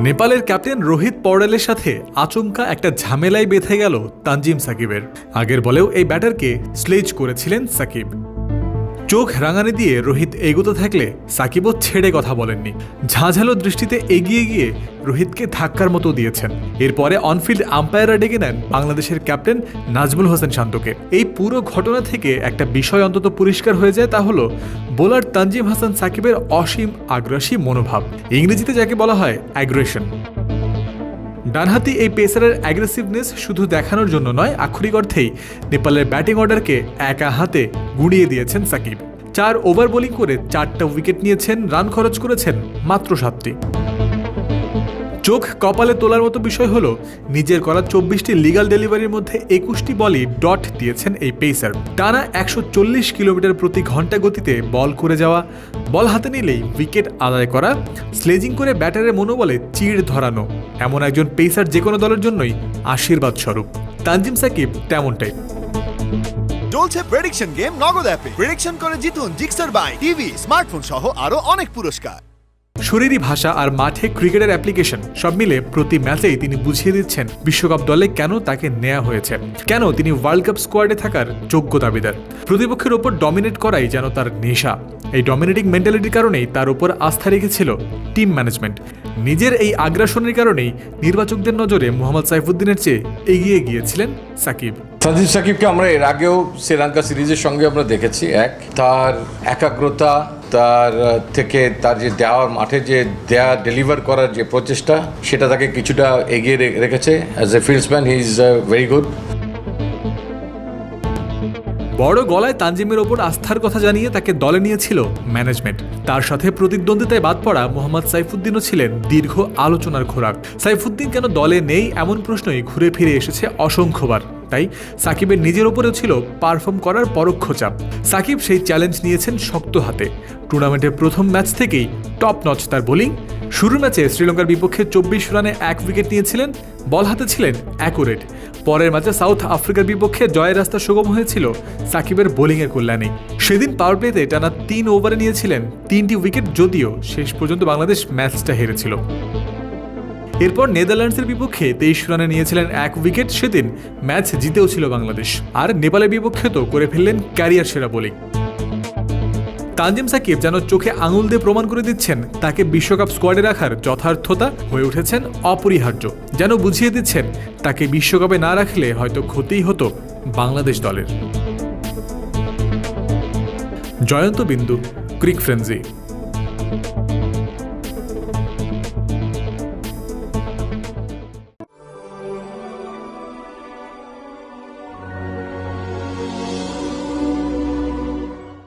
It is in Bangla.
নেপালের ক্যাপ্টেন রোহিত পৌড়ালের সাথে আচমকা একটা ঝামেলায় বেঁধে গেল তানজিম সাকিবের। আগের বলেও এই ব্যাটারকে স্লেজ করেছিলেন সাকিব। চোখ রাঙানি দিয়ে রোহিত এগোতে থাকলে সাকিবও ছেড়ে কথা বলেননি। ঝাঁঝালো দৃষ্টিতে এগিয়ে গিয়ে রোহিতকে ধাক্কার মতো দিয়েছেন। এরপরে অনফিল্ড আম্পায়াররা ডেকে নেন বাংলাদেশের ক্যাপ্টেন নাজমুল হোসেন শান্তকে। এই পুরো ঘটনা থেকে একটা বিষয় অন্তত পরিষ্কার হয়ে যায় তা হলো, বোলার তানজিম হাসান সাকিবের অসীম আগ্রাসী মনোভাব। ইংরেজিতে যাকে বলা হয় অ্যাগ্রেশন ডানহাতি এই পেসারের অ্যাগ্রেসিভনেস শুধু দেখানোর জন্য নয়, আক্ষরিক অর্থেই নেপালের ব্যাটিং অর্ডারকে একা হাতে গুঁড়িয়ে দিয়েছেন সাকিব। চার ওভার বোলিং করে চারটা উইকেট নিয়েছেন, রান খরচ করেছেন মাত্র সাতটি। চোখ কপালে তোলার মতো বিষয় হলো, নিজের করা চব্বিশটি লিগাল ডেলিভারির মধ্যে একুশটি বলই ডট দিয়েছেন এই পেসার টানা একশো চল্লিশ কিলোমিটার প্রতি ঘণ্টা গতিতে বল করে যাওয়া, বল হাতে নিলেই উইকেট আদায় করা স্লেজিং করে ব্যাটারের মনোবলে চিড় ধরানো। এমন একজন পেসার যে কোনো দলের জন্যই আশীর্বাদ স্বরূপ। তানজিম সাকিব তেমনটাই। চলছে প্রেডিকশন গেম নগদ অ্যাপে। প্রেডিকশন করে জিতুন জিক্সার বাই টিভি স্মার্টফোন সহ আরও অনেক পুরস্কার। শরীরী ভাষা আর মাঠে ক্রিকেটের অ্যাপ্লিকেশন সব মিলে প্রতি ম্যাচেই তিনি বুঝিয়ে দিচ্ছেন বিশ্বকাপ দলে কেন তাকে নেওয়া হয়েছে। কেন তিনি ওয়ার্ল্ড কাপ স্কোয়াডে থাকার যোগ্য দাবিদার? প্রতিপক্ষের ওপর ডমিনেট করাই যেন তার নেশা। এই ডমিনেটিং মেন্টালিটির কারণেই তার উপর আস্থা রেখেছিল টিম ম্যানেজমেন্ট নিজের এই আগ্রাসনের কারণেই নির্বাচকদের নজরে মোহাম্মদ সাইফুদ্দিনের চেয়ে এগিয়ে গিয়েছিলেন সাকিব। সঞ্জীব সাকিবকে আমরা এর আগেও শ্রীলঙ্কা সিরিজের সঙ্গে আমরা দেখেছি, এক। তার একাগ্রতা, তার থেকে তার যে দেওয়ার মাঠে যে দেয়া ডেলিভার করার যে প্রচেষ্টা, সেটা তাকে কিছুটা এগিয়ে রেখেছে. As a fieldsman he is very good বড় গলায় তানজিমের ওপর আস্থার কথা জানিয়ে তাকে দলে নিয়েছিল ম্যানেজমেন্ট। তার সাথে প্রতিদ্বন্দ্বিতায় বাদ পড়া মোহাম্মদ সাইফুদ্দিনও ছিলেন দীর্ঘ আলোচনার খোরাক। সাইফুদ্দিন কেন দলে নেই এমন প্রশ্নই ঘুরে ফিরে এসেছে অসংখ্যবার। তাই সাকিবের নিজের ওপরেও ছিল পারফর্ম করার পরোক্ষ চাপ। সাকিব সেই চ্যালেঞ্জ নিয়েছেন শক্ত হাতে। টুর্নামেন্টের প্রথম ম্যাচ থেকেই টপ নচ তার বোলিং শুরুর ম্যাচে শ্রীলঙ্কার বিপক্ষে চব্বিশ রানে এক উইকেট নিয়েছিলেন, বল হাতে ছিলেন অ্যাকুরেট। পরের ম্যাচে সাউথ আফ্রিকার বিপক্ষে জয়ের রাস্তা সুগম হয়েছিল সাকিবের বোলিংয়ের কল্যাণে। সেদিন পাওয়ার প্লেতে টানা তিন ওভারে নিয়েছিলেন তিনটি উইকেট, যদিও শেষ পর্যন্ত বাংলাদেশ ম্যাচটা হেরেছিল। এরপর নেদারল্যান্ডসের বিপক্ষে তেইশ রানে নিয়েছিলেন এক উইকেট, সেদিন ম্যাচ জিতেও ছিল বাংলাদেশ। আর নেপালের বিপক্ষে তো করে ফেললেন ক্যারিয়ার সেরা বোলিং। তানজিম সাকিব যেন চোখে আঙুল দিয়ে প্রমাণ করে দিচ্ছেন, তাকে বিশ্বকাপ স্কোয়াডে রাখার যথার্থতা হয়ে উঠেছেন অপরিহার্য। যেন বুঝিয়ে দিচ্ছেন, তাকে বিশ্বকাপে না রাখলে হয়তো ক্ষতিই হতো বাংলাদেশ দলের। জয়ন্ত বিন্দু, ক্রিক ফ্রেন্সি।